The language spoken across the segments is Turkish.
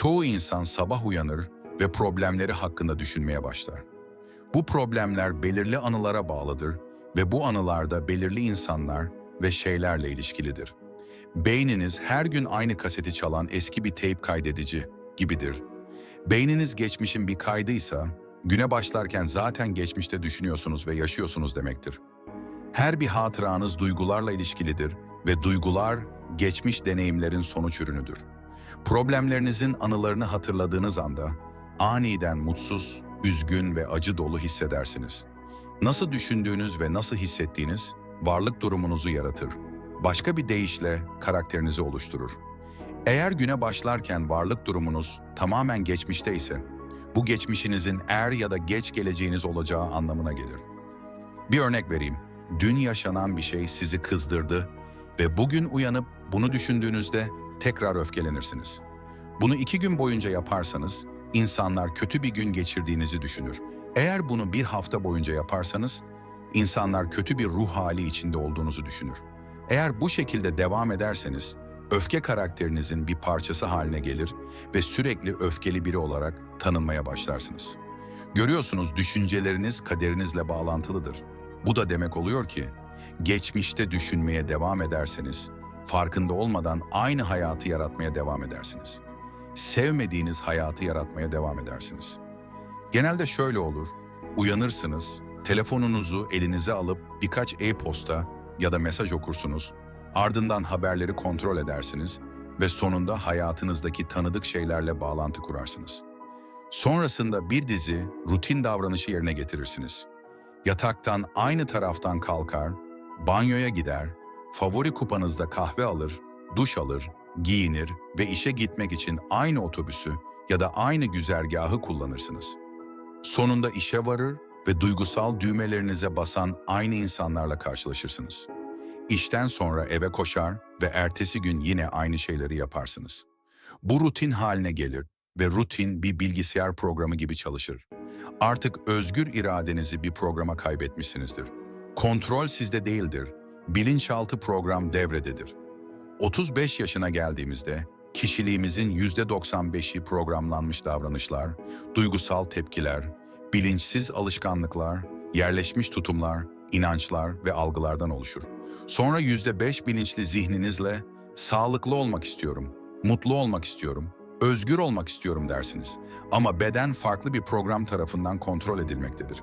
Çoğu insan sabah uyanır ve problemleri hakkında düşünmeye başlar. Bu problemler belirli anılara bağlıdır ve bu anılarda belirli insanlar ve şeylerle ilişkilidir. Beyniniz her gün aynı kaseti çalan eski bir teyp kaydedici gibidir. Beyniniz geçmişin bir kaydıysa, güne başlarken zaten geçmişte düşünüyorsunuz ve yaşıyorsunuz demektir. Her bir hatıranız duygularla ilişkilidir ve duygular geçmiş deneyimlerin sonuç ürünüdür. Problemlerinizin anılarını hatırladığınız anda aniden mutsuz, üzgün ve acı dolu hissedersiniz. Nasıl düşündüğünüz ve nasıl hissettiğiniz varlık durumunuzu yaratır. Başka bir deyişle karakterinizi oluşturur. Eğer güne başlarken varlık durumunuz tamamen geçmişte ise, bu geçmişinizin er ya da geç geleceğiniz olacağı anlamına gelir. Bir örnek vereyim. Dün yaşanan bir şey sizi kızdırdı ve bugün uyanıp bunu düşündüğünüzde tekrar öfkelenirsiniz. Bunu iki gün boyunca yaparsanız, insanlar kötü bir gün geçirdiğinizi düşünür. Eğer bunu bir hafta boyunca yaparsanız, insanlar kötü bir ruh hali içinde olduğunuzu düşünür. Eğer bu şekilde devam ederseniz, öfke karakterinizin bir parçası haline gelir ve sürekli öfkeli biri olarak tanınmaya başlarsınız. Görüyorsunuz düşünceleriniz kaderinizle bağlantılıdır. Bu da demek oluyor ki, geçmişte düşünmeye devam ederseniz, farkında olmadan aynı hayatı yaratmaya devam edersiniz. Sevmediğiniz hayatı yaratmaya devam edersiniz. Genelde şöyle olur, uyanırsınız, telefonunuzu elinize alıp birkaç e-posta ya da mesaj okursunuz, ardından haberleri kontrol edersiniz ve sonunda hayatınızdaki tanıdık şeylerle bağlantı kurarsınız. Sonrasında bir dizi rutin davranışı yerine getirirsiniz. Yataktan aynı taraftan kalkar, banyoya gider, favori kupanızda kahve alır, duş alır, giyinir ve işe gitmek için aynı otobüsü ya da aynı güzergahı kullanırsınız. Sonunda işe varır ve duygusal düğmelerinize basan aynı insanlarla karşılaşırsınız. İşten sonra eve koşar ve ertesi gün yine aynı şeyleri yaparsınız. Bu rutin haline gelir ve rutin bir bilgisayar programı gibi çalışır. Artık özgür iradenizi bir programa kaybetmişsinizdir. Kontrol sizde değildir. Bilinçaltı program devrededir. 35 yaşına geldiğimizde kişiliğimizin %95'i programlanmış davranışlar, duygusal tepkiler, bilinçsiz alışkanlıklar, yerleşmiş tutumlar, inançlar ve algılardan oluşur. Sonra %5 bilinçli zihninizle sağlıklı olmak istiyorum, mutlu olmak istiyorum, özgür olmak istiyorum dersiniz. Ama beden farklı bir program tarafından kontrol edilmektedir.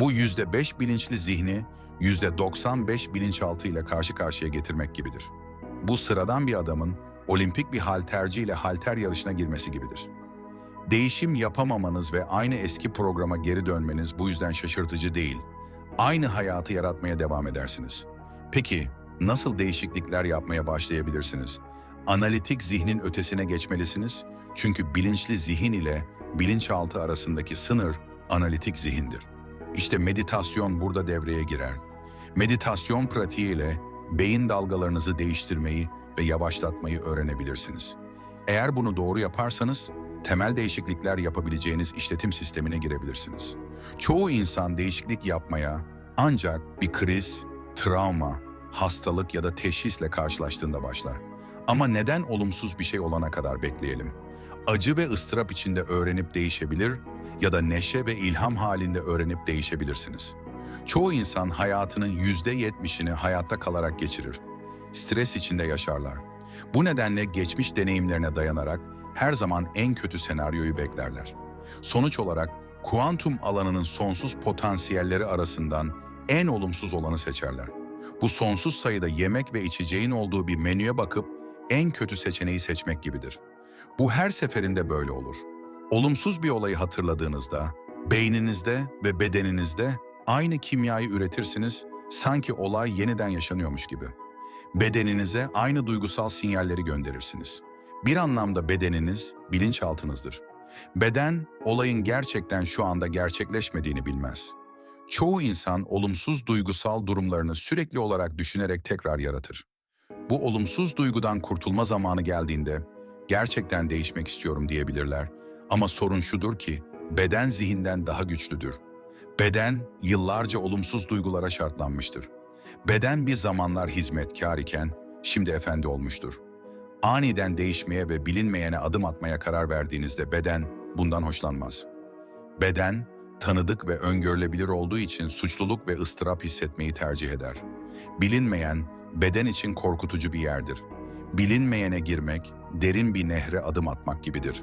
Bu %5 bilinçli zihni %95 bilinçaltı ile karşı karşıya getirmek gibidir. Bu sıradan bir adamın olimpik bir halterci ile halter yarışına girmesi gibidir. Değişim yapamamanız ve aynı eski programa geri dönmeniz bu yüzden şaşırtıcı değil. Aynı hayatı yaratmaya devam edersiniz. Peki nasıl değişiklikler yapmaya başlayabilirsiniz? Analitik zihnin ötesine geçmelisiniz. Çünkü bilinçli zihin ile bilinçaltı arasındaki sınır analitik zihindir. İşte meditasyon burada devreye girer. Meditasyon pratiğiyle beyin dalgalarınızı değiştirmeyi ve yavaşlatmayı öğrenebilirsiniz. Eğer bunu doğru yaparsanız, temel değişiklikler yapabileceğiniz işletim sistemine girebilirsiniz. Çoğu insan değişiklik yapmaya ancak bir kriz, travma, hastalık ya da teşhisle karşılaştığında başlar. Ama neden olumsuz bir şey olana kadar bekleyelim? Acı ve ıstırap içinde öğrenip değişebilir ya da neşe ve ilham halinde öğrenip değişebilirsiniz. Çoğu insan hayatının yüzde yetmişini hayatta kalarak geçirir. Stres içinde yaşarlar. Bu nedenle geçmiş deneyimlerine dayanarak her zaman en kötü senaryoyu beklerler. Sonuç olarak kuantum alanının sonsuz potansiyelleri arasından en olumsuz olanı seçerler. Bu sonsuz sayıda yemek ve içeceğin olduğu bir menüye bakıp en kötü seçeneği seçmek gibidir. Bu her seferinde böyle olur. Olumsuz bir olayı hatırladığınızda, beyninizde ve bedeninizde aynı kimyayı üretirsiniz, sanki olay yeniden yaşanıyormuş gibi. Bedeninize aynı duygusal sinyalleri gönderirsiniz. Bir anlamda bedeniniz bilinçaltınızdır. Beden, olayın gerçekten şu anda gerçekleşmediğini bilmez. Çoğu insan olumsuz duygusal durumlarını sürekli olarak düşünerek tekrar yaratır. Bu olumsuz duygudan kurtulma zamanı geldiğinde gerçekten değişmek istiyorum diyebilirler. Ama sorun şudur ki beden zihinden daha güçlüdür. Beden yıllarca olumsuz duygulara şartlanmıştır. Beden bir zamanlar hizmetkar iken şimdi efendi olmuştur. Aniden değişmeye ve bilinmeyene adım atmaya karar verdiğinizde beden bundan hoşlanmaz. Beden, tanıdık ve öngörülebilir olduğu için suçluluk ve ıstırap hissetmeyi tercih eder. Bilinmeyen, beden için korkutucu bir yerdir. Bilinmeyene girmek, derin bir nehre adım atmak gibidir.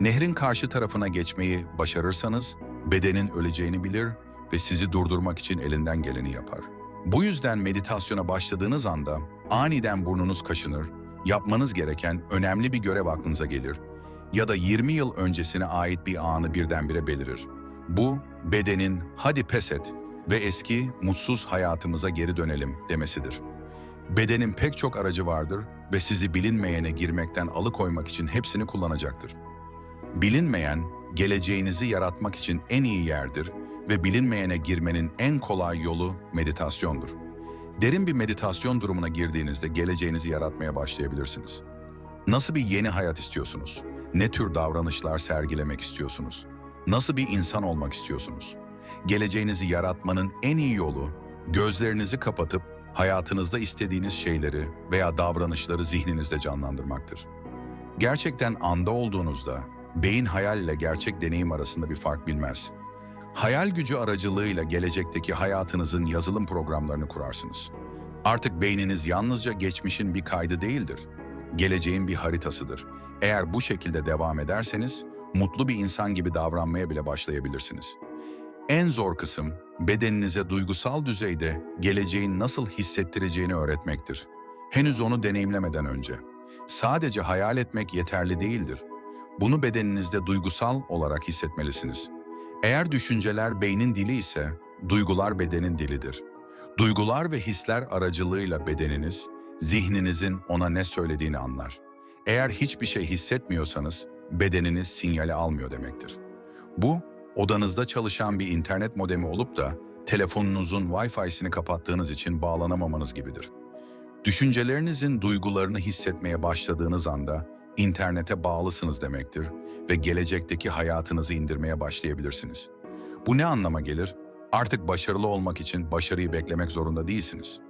Nehrin karşı tarafına geçmeyi başarırsanız, bedenin öleceğini bilir ve sizi durdurmak için elinden geleni yapar. Bu yüzden meditasyona başladığınız anda aniden burnunuz kaşınır, yapmanız gereken önemli bir görev aklınıza gelir ya da 20 yıl öncesine ait bir anı birdenbire belirir. Bu, bedenin hadi pes et ve eski mutsuz hayatımıza geri dönelim demesidir. Bedenin pek çok aracı vardır ve sizi bilinmeyene girmekten alıkoymak için hepsini kullanacaktır. Bilinmeyen, geleceğinizi yaratmak için en iyi yerdir ve bilinmeyene girmenin en kolay yolu meditasyondur. Derin bir meditasyon durumuna girdiğinizde geleceğinizi yaratmaya başlayabilirsiniz. Nasıl bir yeni hayat istiyorsunuz? Ne tür davranışlar sergilemek istiyorsunuz? Nasıl bir insan olmak istiyorsunuz? Geleceğinizi yaratmanın en iyi yolu gözlerinizi kapatıp hayatınızda istediğiniz şeyleri veya davranışları zihninizde canlandırmaktır. Gerçekten anda olduğunuzda beyin hayal ile gerçek deneyim arasında bir fark bilmez. Hayal gücü aracılığıyla gelecekteki hayatınızın yazılım programlarını kurarsınız. Artık beyniniz yalnızca geçmişin bir kaydı değildir. Geleceğin bir haritasıdır. Eğer bu şekilde devam ederseniz mutlu bir insan gibi davranmaya bile başlayabilirsiniz. En zor kısım bedeninize duygusal düzeyde geleceğin nasıl hissettireceğini öğretmektir. Henüz onu deneyimlemeden önce. Sadece hayal etmek yeterli değildir. Bunu bedeninizde duygusal olarak hissetmelisiniz. Eğer düşünceler beynin dili ise duygular bedenin dilidir. Duygular ve hisler aracılığıyla bedeniniz, zihninizin ona ne söylediğini anlar. Eğer hiçbir şey hissetmiyorsanız bedeniniz sinyali almıyor demektir. Bu, odanızda çalışan bir internet modemi olup da telefonunuzun Wi-Fi'sini kapattığınız için bağlanamamanız gibidir. Düşüncelerinizin duygularını hissetmeye başladığınız anda internete bağlısınız demektir ve gelecekteki hayatınızı indirmeye başlayabilirsiniz. Bu ne anlama gelir? Artık başarılı olmak için başarıyı beklemek zorunda değilsiniz.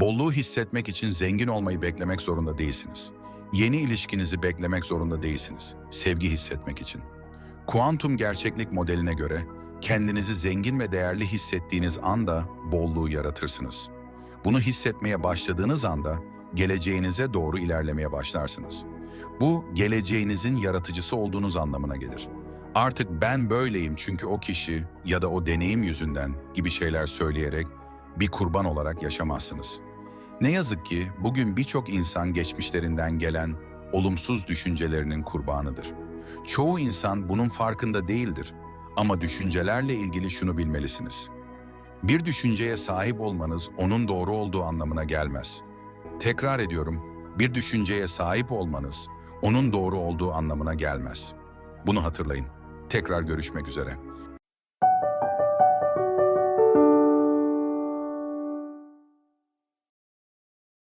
Bolluğu hissetmek için zengin olmayı beklemek zorunda değilsiniz. Yeni ilişkinizi beklemek zorunda değilsiniz. Sevgi hissetmek için. Kuantum gerçeklik modeline göre kendinizi zengin ve değerli hissettiğiniz anda bolluğu yaratırsınız. Bunu hissetmeye başladığınız anda geleceğinize doğru ilerlemeye başlarsınız. Bu geleceğinizin yaratıcısı olduğunuz anlamına gelir. Artık ben böyleyim çünkü o kişi ya da o deneyim yüzünden gibi şeyler söyleyerek bir kurban olarak yaşamazsınız. Ne yazık ki bugün birçok insan geçmişlerinden gelen olumsuz düşüncelerinin kurbanıdır. Çoğu insan bunun farkında değildir ama düşüncelerle ilgili şunu bilmelisiniz. Bir düşünceye sahip olmanız onun doğru olduğu anlamına gelmez. Tekrar ediyorum, bir düşünceye sahip olmanız onun doğru olduğu anlamına gelmez. Bunu hatırlayın. Tekrar görüşmek üzere.